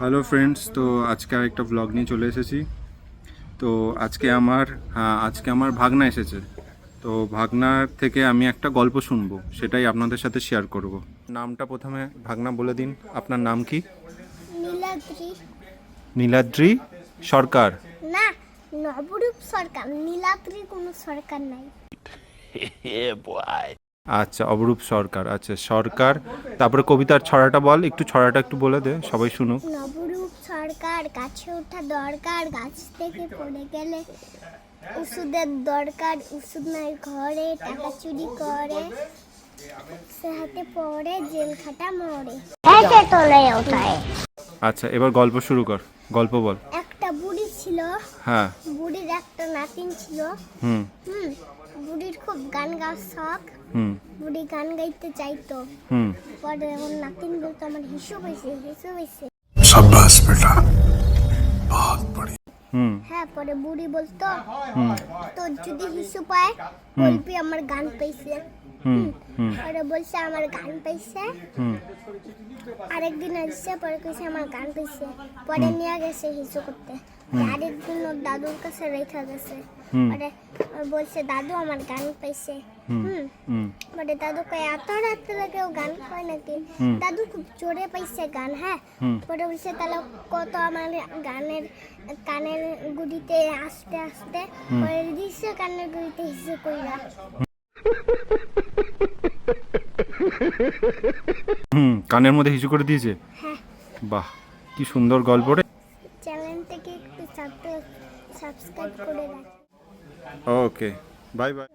Hello friends তো আজকে আরেকটা ব্লগ নিয়ে চলে এসেছি। তো আজকে আমার হ্যাঁ আজকে আমার ভাগনা এসেছে। তো ভাগনার থেকে আমি একটা গল্প শুনব সেটাই আপনাদের সাথে শেয়ার করব। নামটা প্রথমে ভাগনা বলে দিন। আপনার নাম কি? নীলাদ্রি। নীলাদ্রি সরকার। না নবরূপ সরকার। নীলাদ্রি কোনো সরকার নাই। আচ্ছা অবরূপ সরকার আচ্ছা সরকার। তারপরে কবিতার ছড়াটা বল একটু ছড়াটা একটু বলে দে সবাই শুনুক। নবরূপ সরকার গাছে ওঠা দরকার গাছ থেকে পড়ে গেলে ওষুধের দরকার ওষুধ নাই ঘরে টাকা চুরি করে সে হাতে পড়ে জেল খাটা মরে। তোলে ওঠায় আচ্ছা এবার গল্প শুরু কর গল্প বল। হ্যাঁ। বুড়ির একটা নাতিন ছিল। হুম। হুম বুড়ির খুব গান গাওয়ার শখ। হুম। বুড়ি গান গাইতে চাইতো। হুম। পরে ওর নাতিন বলতো আমার হিসু হয়েছে হিসু হয়েছে সাব্বাস বেটা। বহুত বড়ি হুম। হ্যাঁ পরে বুড়ি বলতো তোর যদি হিসু পায় বলবি আমার গান পেয়েছে হুম বলছে আমার গান পাইছে। আরেকদিন আসছে পরে কইছে আমার গান পাইছে। পরে নিয়ে গেছে হিসু করতে। আরেকদিন ওর দাদুর কাছে রেখে গেছে। পরে বলছে দাদু আমার গান পাইছে। হুম। পরে দাদু কয় এত রাত্রে কেউ গান পায় নাকি? দাদু খুব জোরে পাইছে গান হ্যাঁ। পরে বলছে তাহলে কত আমার গানের কানের গুড়িতে আস্তে আস্তে পরে দিচ্ছে কানের গুড়িতে হিসে কইরা। হুম কানের মধ্যে হিসু করে দিয়েছে? হ্যাঁ। বাহ কি সুন্দর গল্প রে। চ্যানেলটাকে একটু সাবস্ক্রাইব করে রাখ। Okay bye bye.